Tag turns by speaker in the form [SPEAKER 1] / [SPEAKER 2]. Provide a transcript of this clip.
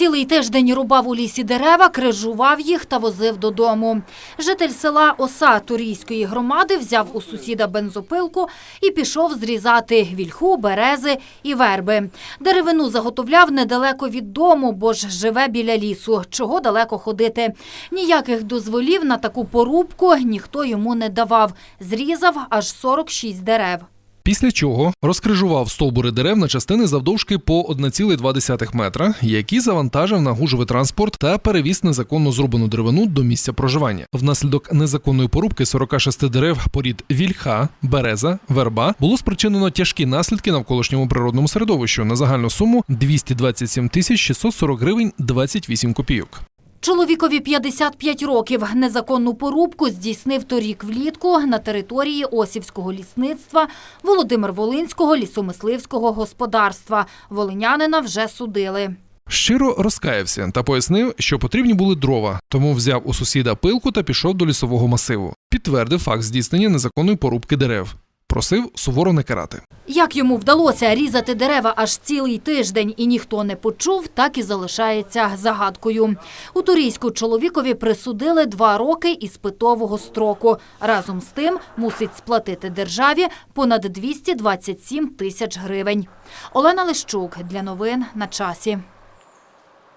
[SPEAKER 1] Цілий тиждень рубав у лісі дерева, крижував їх та возив додому. Житель села Оса Турійської громади взяв у сусіда бензопилку і пішов зрізати вільху, берези і верби. Деревину заготовляв недалеко від дому, бо ж живе біля лісу. Чого далеко ходити? Ніяких дозволів на таку порубку ніхто йому не давав. Зрізав аж 46 дерев.
[SPEAKER 2] Після чого розкрижував стовбури дерев на частини завдовжки по 1,2 метра, які завантажив на гужовий транспорт та перевіз незаконно зрубану деревину до місця проживання. Внаслідок незаконної порубки 46 дерев порід вільха, береза, верба було спричинено тяжкі наслідки навколишньому природному середовищу на загальну суму 227 тисяч 640 гривень 28 копійок.
[SPEAKER 1] Чоловікові 55 років. Незаконну порубку здійснив торік влітку на території Осівського лісництва Володимир-Волинського лісомисливського господарства. Волинянина вже судили.
[SPEAKER 2] Щиро розкаявся та пояснив, що потрібні були дрова, тому взяв у сусіда пилку та пішов до лісового масиву. Підтвердив факт здійснення незаконної порубки дерев. Просив суворо не карати.
[SPEAKER 1] Як йому вдалося різати дерева аж цілий тиждень і ніхто не почув, так і залишається загадкою. У Турійську чоловікові присудили два роки іспитового строку. Разом з тим мусить сплатити державі понад 227 тисяч гривень. Олена Лищук для новин на часі.